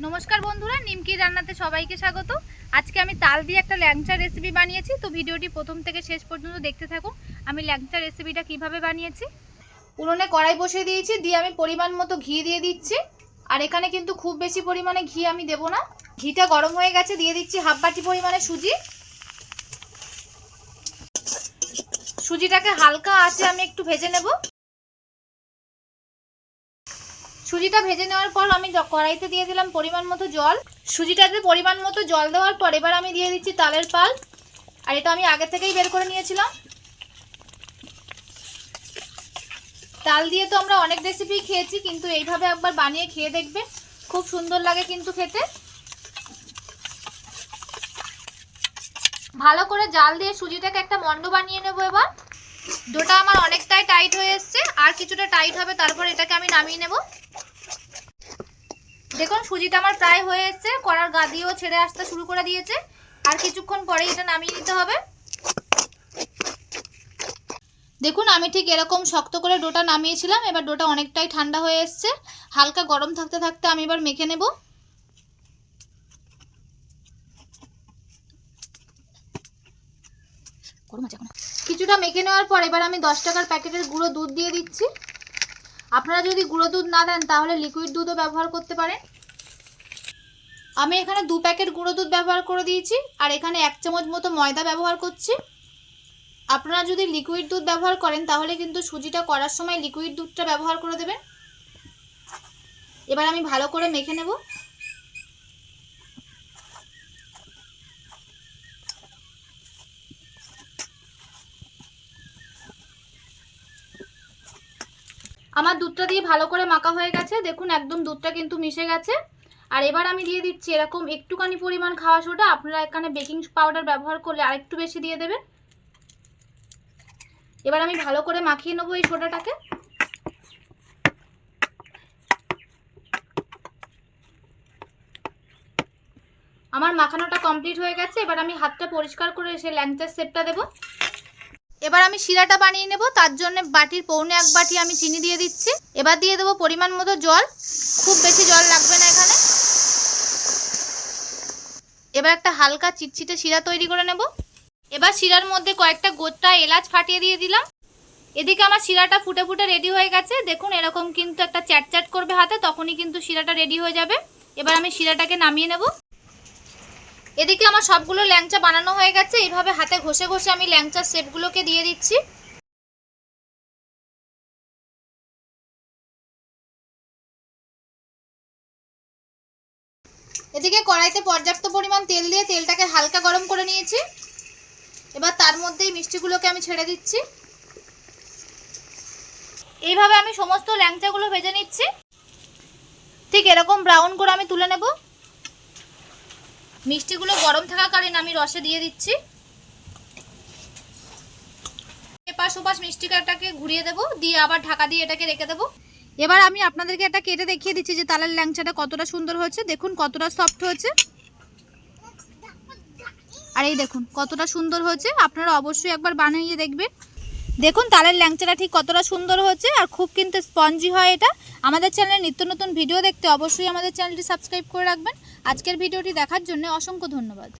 নমস্কার বন্ধুরা, নিমকি রান্নাতে সবাইকে স্বাগত। আজকে আমি তাল দিয়ে একটা ল্যাংচা রেসিপি বানিয়েছি, তো ভিডিওটি প্রথম থেকে শেষ পর্যন্ত দেখতে থাকুন। আমি ল্যাংচা রেসিপিটা কীভাবে বানিয়েছি? উনুনে কড়াই বসিয়ে দিয়েছি, দিয়ে আমি পরিমাণ মতো ঘি দিয়ে দিচ্ছি। আর এখানে কিন্তু খুব বেশি পরিমাণে ঘি আমি দেবো না। ঘিটা গরম হয়ে গেছে, দিয়ে দিচ্ছি হাফ বাটি পরিমাণে সুজি। সুজিটাকে হালকা আছে আমি একটু ভেজে নেব। সুজিটা ভেজে নেওয়ার পর আমি কড়াইতে দিয়ে দিলাম পরিমাণ মতো জল। সুজিটাতে পরিমাণ মতো জল দেওয়ার পর এবার আমি দিয়ে দিচ্ছি তালের পাল। আর এটা আমি আগে থেকেই বের করে নিয়েছিলাম। তাল দিয়ে তো আমরা অনেক রেসিপি খেয়েছি, কিন্তু এইভাবে একবার বানিয়ে খেয়ে দেখবে। খুব সুন্দর লাগে কিন্তু খেতে। ভালো করে জাল দিয়ে সুজিটাকে একটা মন্ড বানিয়ে নেব এবার। ডোটা আমার অনেকটাই টাইট হয়ে এসছে, আর কিছুটা টাইট হবে, তারপর এটাকে আমি নামিয়ে নেব। দেখুন, সুজিটা আমার প্রায় হয়ে এসছে, কড়ার গা দিয়েও ছেড়ে আসতে শুরু করে দিয়েছে, আর কিছুক্ষণ পরেই এটা নামিয়ে নিতে হবে। দেখুন, আমি ঠিক এরকম শক্ত করে ডোটা নামিয়েছিলাম, এবার ডোটা অনেকটাই ঠান্ডা হয়ে এসছে, হালকা গরম থাকতে থাকতে আমি এবার মেখে নেব। কিছুটা মেখে নেওয়ার পর এবার আমি দশ টাকার প্যাকেটের গুঁড়ো দুধ দিয়ে দিচ্ছি। আপনারা যদি গুঁড়ো দুধ না দেন, তাহলে লিকুইড দুধও ব্যবহার করতে পারেন। আমি এখানে দু প্যাকেট গুঁড়ো দুধ ব্যবহার করে দিয়েছি, আর এখানে এক চামচ মতো ময়দা ব্যবহার করছি। আপনারা যদি লিকুইড দুধ ব্যবহার করেন, তাহলে কিন্তু সুজিটা করার সময় লিকুইড দুধটা ব্যবহার করে দেবেন। এবার আমি ভালো করে মেখে নেব। আমার দুধটা দিয়ে ভালো করে মাখা হয়ে গেছে। দেখুন, একদম দুধটা কিন্তু মিশে গেছে। আর এবার আমি দিয়ে দিচ্ছি এরকম একটুখানি পরিমাণ খাওয়া সোডা। আপনারা এখানে বেকিং পাউডার ব্যবহার করলে আরেকটু বেশি দিয়ে দেবেন। এবার আমি ভালো করে মাখিয়ে নেব এই সোডাটাকে। আমার মাখানোটা কমপ্লিট হয়ে গেছে। এবার আমি হাতটা পরিষ্কার করে এসে ল্যাংচার সেপটা দেবো। এবার আমি শিরাটা বানিয়ে নেব, তার জন্য বাটির পৌনে এক বাটি আমি চিনি দিয়ে দিচ্ছি। এবার দিয়ে দেবো পরিমাণ মতো জল, খুব বেশি জল লাগবে না এখানে। এবার একটা হালকা চিটচিটে শিরা তৈরি করে নেব। এবার শিরার মধ্যে কয়েকটা গোটা এলাচ ফাটিয়ে দিয়ে দিলাম। এদিকে আমার শিরাটা ফুটে ফুটে রেডি হয়ে গেছে। দেখুন, এরকম কিন্তু একটা চ্যাট চ্যাট করবে হাতে, তখনই কিন্তু শিরাটা রেডি হয়ে যাবে। এবার আমি শিরাটাকে নামিয়ে নেব। এদিকে আমার সবগুলো ল্যাংচা বানানো হয়ে গেছে। এইভাবে হাতে ঘষে ঘষে আমি ল্যাংচার শেপগুলোকে দিয়ে দিচ্ছি। এদিকে কড়াইতে পর্যাপ্ত পরিমাণ তেল দিয়ে তেলটাকে হালকা গরম করে নিয়েছি। এবার তার মধ্যেই মিষ্টিগুলোকে আমি ছেড়ে দিচ্ছি। এইভাবে আমি সমস্ত ল্যাংচাগুলো ভেজে নিচ্ছি। ঠিক এরকম ব্রাউন করে আমি তুলে নেব। মিষ্টিগুলো গরম থাকাকালীন আমি রসে দিয়ে দিচ্ছি। এপাশ ওপাশ মিষ্টিটাকে ঘুরিয়ে দেবো, দিয়ে আবার ঢাকা দিয়ে এটাকে রেখে দেবো। এবার আমি আপনাদেরকে এটা কেটে দেখিয়ে দিচ্ছি যে তালের ল্যাংচাটা কতটা সুন্দর হয়েছে। দেখুন কতটা সফট হয়েছে। আর এই দেখুন কতটা সুন্দর হয়েছে। আপনারা অবশ্যই একবার বানিয়ে দেখবেন। দেখুন, তালের ল্যাংচাটা ঠিক কতটা সুন্দর হচ্ছে আর খুব কিন্তু স্পঞ্জি হয় এটা। আমাদের চ্যানেলে নিত্য নতুন ভিডিও দেখতে অবশ্যই আমাদের চ্যানেলটি সাবস্ক্রাইব করে রাখবেন। আজকের ভিডিওটি দেখার জন্য অসংখ্য ধন্যবাদ।